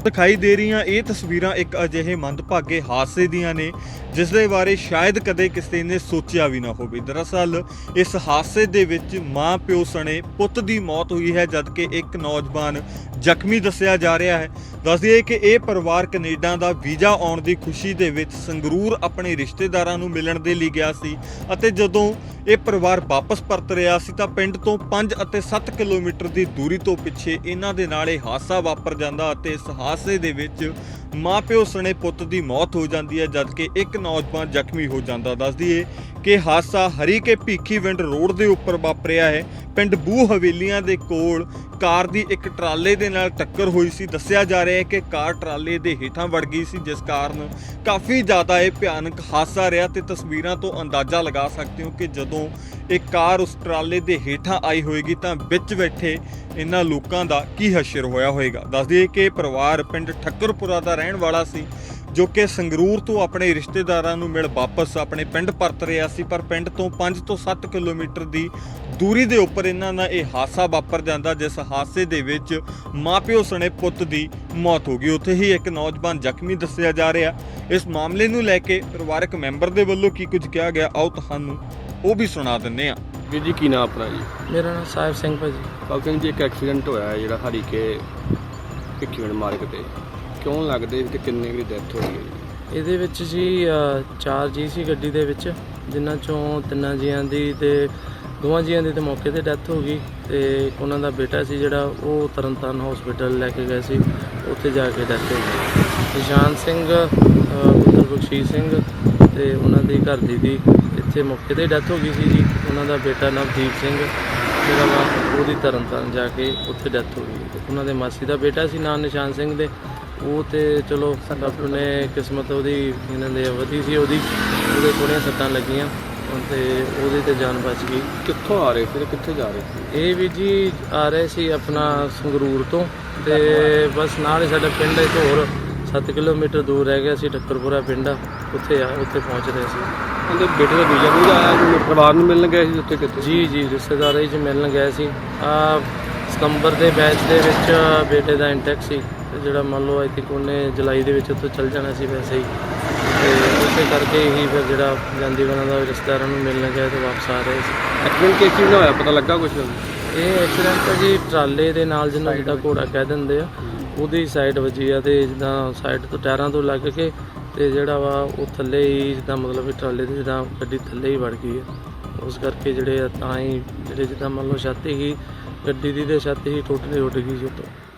ਦਿਖਾਈ ਦੇ ਰਹੀਆਂ ਇਹ ਤਸਵੀਰਾਂ ਇੱਕ ਅਜਿਹੇ ਮੰਦਭਾਗੇ ਹਾਦਸੇ ਦੀਆਂ ਨੇ ਜਿਸ ਦੇ ਬਾਰੇ ਸ਼ਾਇਦ ਕਦੇ ਕਿਸੇ ਨੇ ਸੋਚਿਆ ਵੀ ਨਾ ਹੋਵੇ। ਦਰਅਸਲ, ਇਸ ਹਾਦਸੇ ਦੇ ਵਿੱਚ ਮਾਂ ਪਿਓ ਸਣੇ ਪੁੱਤ ਦੀ ਮੌਤ ਹੋਈ ਹੈ, ਜਦਕਿ ਇੱਕ ਨੌਜਵਾਨ ਜ਼ਖਮੀ ਦੱਸਿਆ ਜਾ ਰਿਹਾ ਹੈ। ਦੱਸ ਦਈਏ ਕਿ ਇਹ ਪਰਿਵਾਰ ਕੈਨੇਡਾ ਦਾ ਵੀਜ਼ਾ ਆਉਣ ਦੀ ਖੁਸ਼ੀ ਦੇ ਵਿੱਚ ਸੰਗਰੂਰ ਆਪਣੇ ਰਿਸ਼ਤੇਦਾਰਾਂ ਨੂੰ ਮਿਲਣ ਦੇ ਲਈ ਗਿਆ ਸੀ ਅਤੇ ਜਦੋਂ ਇਹ ਪਰਿਵਾਰ ਵਾਪਸ ਪਰਤ ਰਿਹਾ ਸੀ ਤਾਂ ਪਿੰਡ ਤੋਂ 5 ਅਤੇ 7 ਕਿਲੋਮੀਟਰ ਦੀ ਦੂਰੀ ਤੋਂ ਪਿੱਛੇ ਇਹਨਾਂ ਦੇ ਨਾਲ ਇਹ ਹਾਦਸਾ ਵਾਪਰ ਜਾਂਦਾ ਅਤੇ ਇਸ ਹਾਦਸੇ ਦੇ ਵਿੱਚ ਮਾਪਿਓ ਸਣੇ ਪੁੱਤ ਦੀ ਮੌਤ ਹੋ ਜਾਂਦੀ ਹੈ, ਜਦਕਿ ਇੱਕ ਨੌਜਵਾਨ ਜ਼ਖਮੀ ਹੋ ਜਾਂਦਾ। ਦੱਸ ਦਈਏ ਕਿ ਹਾਦਸਾ ਹਰੀਕੇ ਭੀਖੀਵਿੰਡ ਰੋਡ ਦੇ ਉੱਪਰ ਵਾਪਰਿਆ ਹੈ। ਪਿੰਡ ਬੂ ਹਵੇਲੀਆਂ ਦੇ ਕੋਲ ਕਾਰ ਦੀ ਇੱਕ ਟਰਾਲੇ ਦੇ ਨਾਲ ਟੱਕਰ ਹੋਈ ਸੀ। ਦੱਸਿਆ ਜਾ ਰਿਹਾ ਹੈ ਕਿ ਕਾਰ ਟਰਾਲੇ ਦੇ ਹੇਠਾਂ ਵੜ ਗਈ ਸੀ, ਜਿਸ ਕਾਰਨ ਕਾਫੀ ਜ਼ਿਆਦਾ ਇਹ ਭਿਆਨਕ ਹਾਦਸਾ ਰਿਹਾ ਤੇ ਤਸਵੀਰਾਂ ਤੋਂ ਅੰਦਾਜ਼ਾ ਲਗਾ ਸਕਦੇ ਹੋ ਕਿ ਜਦੋਂ ਇਹ ਕਾਰ ਉਸ ਟਰਾਲੇ ਦੇ ਹੇਠਾਂ ਆਈ ਹੋਏਗੀ ਤਾਂ ਵਿੱਚ ਬੈਠੇ ਇਹਨਾਂ ਲੋਕਾਂ ਦਾ ਕੀ ਹਸ਼ਰ ਹੋਇਆ ਹੋਏਗਾ? ਦੱਸ ਦਈਏ ਕਿ ਪਰਿਵਾਰ ਪਿੰਡ ਠੱਕਰਪੁਰਾ ਦਾ ਰਹਿਣ ਵਾਲਾ ਸੀ, ਜੋ ਕਿ ਸੰਗਰੂਰ ਤੋਂ ਆਪਣੇ ਰਿਸ਼ਤੇਦਾਰਾਂ ਨੂੰ ਮਿਲ ਵਾਪਸ ਆਪਣੇ ਪਿੰਡ ਪਰਤ ਰਿਹਾ ਸੀ, ਪਰ ਪਿੰਡ ਤੋਂ 5 ਤੋਂ 7 ਕਿਲੋਮੀਟਰ ਦੀ ਦੂਰੀ ਦੇ ਉੱਪਰ ਇਹਨਾਂ ਦਾ ਇਹ ਹਾਦਸਾ ਵਾਪਰ ਜਾਂਦਾ, ਜਿਸ ਹਾਦਸੇ ਦੇ ਵਿੱਚ ਮਾਪਿਓ ਸਣੇ ਪੁੱਤ ਦੀ ਮੌਤ ਹੋ ਗਈ। ਉੱਥੇ ਹੀ ਇੱਕ ਨੌਜਵਾਨ ਜ਼ਖਮੀ ਦੱਸਿਆ ਜਾ ਰਿਹਾ। ਇਸ ਮਾਮਲੇ ਨੂੰ ਲੈ ਕੇ ਪਰਿਵਾਰਕ ਮੈਂਬਰ ਦੇ ਵੱਲੋਂ ਕੀ ਕੁਝ ਕਿਹਾ ਗਿਆ? ਆਓ ਤੁਹਾਨੂੰ ਉਹ ਵੀ ਸੁਣਾ ਦਿੰਨੇ ਆ। ਵੀਰ ਜੀ ਕੀ ਨਾਮ ਆਪਣਾ ਜੀ? ਮੇਰਾ ਨਾਮ ਸਾਹਿਬ ਸਿੰਘ ਭਾਜੀ। ਕਾਕਨ ਜੀ ਇੱਕ ਐਕਸੀਡੈਂਟ ਹੋਇਆ ਹੈ ਜਿਹੜਾ ਹਰੀਕੇ ਭਿੱਖੀਵਿੰਡ ਮਾਰਗ ਤੇ। ਕਿਉਂ ਲੱਗਦੇ ਤੇ ਕਿੰਨੇ ਦੀ ਡੈਥ ਹੋਈ ਹੈ? ਇਹਦੇ ਵਿੱਚ ਜੀ ਅ, ਚਾਰ ਜੀ ਸੀ ਗੱਡੀ ਦੇ ਵਿੱਚ ਜਿਨ੍ਹਾਂ ਚੋਂ ਤਿੰਨਾਂ ਜੀਆਂ ਦੀ ਤੇ ਦੋਵਾਂ ਜੀਆਂ ਦੀ ਤੇ ਮੌਕੇ ਤੇ ਡੈਥ ਹੋ ਗਈ ਤੇ ਇੱਕ ਉਹਨਾਂ ਦਾ ਬੇਟਾ ਸੀ ਜਿਹੜਾ ਉਹ ਤਰਨਤਾਰਨ ਹਸਪੀਟਲ ਲੈ ਕੇ ਗਏ ਸੀ ਉੱਥੇ ਜਾ ਕੇ ਡੈਥ ਹੋ ਗਈ। ਨਿਸ਼ਾਨ ਸਿੰਘ ਅ, ਪੁੱਤਰ ਬਖਸ਼ੀਸ਼ ਸਿੰਘ ਤੇ ਉਹਨਾਂ ਦੀ ਘਰ ਦੀ ਦੀ ਇੱਥੇ ਮੌਕੇ ਤੇ ਡੈਥ ਹੋ ਗਈ ਸੀ ਜੀ। ਉਹਨਾਂ ਦਾ ਬੇਟਾ ਨਵਦੀਪ ਸਿੰਘ ਜਿਹੜਾ ਵਾ ਉਹਦੀ ਤਰਨਤਾਰਨ ਜਾ ਕੇ ਉੱਥੇ ਡੈਥ ਹੋ ਗਈ। ਤੇ ਉਹਨਾਂ ਦੇ ਮਾਸੀ ਦਾ ਬੇਟਾ ਸੀ ਨਾਂ ਨਿਸ਼ਾਨ ਸਿੰਘ ਦੇ। ਉਹ ਤੇ ਚਲੋ ਰੱਬ ਨੇ ਕਿਸਮਤ ਉਹਦੀ ਇਹਨਾਂ ਦੇ ਵਧੀ ਸੀ ਉਹਦੀ ਉਹਦੇ ਥੋੜ੍ਹੀਆਂ ਸੱਟਾਂ ਲੱਗੀਆਂ। ਤੇ ਉਹਦੀ ਤੇ ਜਾਨ ਬਚ ਗਈ। ਕਿੱਥੋਂ ਆ ਰਹੇ ਸੀ ਤੇ ਕਿੱਥੇ ਜਾ ਰਹੇ ਸੀ? ਇਹ ਵੀ ਜੀ ਆ ਰਹੇ ਸੀ ਆਪਣਾ ਸੰਗਰੂਰ ਤੋਂ ਤੇ ਬਸ ਨਾਲ ਹੀ ਸਾਡਾ ਪਿੰਡ ਇੱਕ ਹੋਰ 7 ਕਿਲੋਮੀਟਰ ਦੂਰ ਰਹਿ ਗਿਆ ਸੀ ਠੱਕਰਪੁਰਾ ਪਿੰਡ। ਆ ਉੱਥੇ ਆ ਉੱਥੇ ਪਹੁੰਚ ਰਹੇ ਸੀ। ਉਹਦੇ ਬੇਟੇ ਦਾ ਵੀਜ਼ਾ ਵੀ ਆਇਆ ਜੀ ਪਰਿਵਾਰ ਨੂੰ ਮਿਲਣ ਗਏ ਸੀ ਉੱਥੇ ਕਿੱਥੇ ਜੀ ਜੀ ਰਿਸ਼ਤੇਦਾਰਾਂ 'ਚ ਮਿਲਣ ਗਏ ਸੀ। ਆ ਸਤੰਬਰ ਦੇ ਬੈਚ ਦੇ ਵਿੱਚ ਬੇਟੇ ਦਾ ਇੰਟੈਕ ਸੀ। ਤੇ ਜਿਹੜਾ ਮੰਨ ਲਓ ਆਈ ਥਿੰਕ ਉਹਨੇ ਜੁਲਾਈ ਦੇ ਵਿੱਚ ਉੱਥੋਂ ਚੱਲ ਜਾਣਾ ਸੀ ਵੈਸੇ ਹੀ। ਤੇ ਉਸੇ ਕਰਕੇ ਹੀ ਫਿਰ ਜਿਹੜਾ ਜਾਂਦੀ ਬਣਾ ਦਾ ਰਿਸ਼ਤੇਦਾਰਾਂ ਨੂੰ ਮਿਲਣ ਗਏ ਤੇ ਵਾਪਸ ਆ ਰਹੇ ਸੀ। ਐਕਸੀਡੈਂਟ ਕਿਸ ਚੀਜ਼ ਨਾਲ ਹੋਇਆ? ਪਤਾ ਲੱਗਾ ਕੁਝ ਇਹ ਐਕਸੀਡੈਂਟ ਜੀ ਟਰਾਲੇ ਦੇ ਨਾਲ ਜਿਹਨੂੰ ਜਿੱਦਾਂ ਘੋੜਾ ਕਹਿ ਦਿੰਦੇ ਆ। ਉਹਦੀ ਸਾਈਡ ਵੱਜੀ ਆ ਤੇ ਜਿੱਦਾਂ ਸਾਈਡ ਤੋਂ ਟਾਇਰਾਂ ਤੋਂ ਲੱਗ ਕੇ ਤੇ ਜਿਹੜਾ ਵਾ ਉਹ ਥੱਲੇ ਹੀ ਜਿੱਦਾਂ ਮਤਲਬ ਵੀ ਟਰਾਲੇ ਦੇ ਜਿੱਦਾਂ ਗੱਡੀ ਥੱਲੇ ਹੀ ਵੜ ਗਈ ਆ। ਉਸ ਕਰਕੇ ਜਿਹੜੇ ਆ ਤਾਂ ਹੀ ਜਿਹੜੇ ਜਿੱਦਾਂ ਮੰਨ ਲਓ ਛੱਤ ਹੀ ਗੱਡੀ ਦੀ ਤੇ ਛੱਤ ਹੀ ਟੋਟਲੀ ਉੱਡ ਗਈ ਜੀ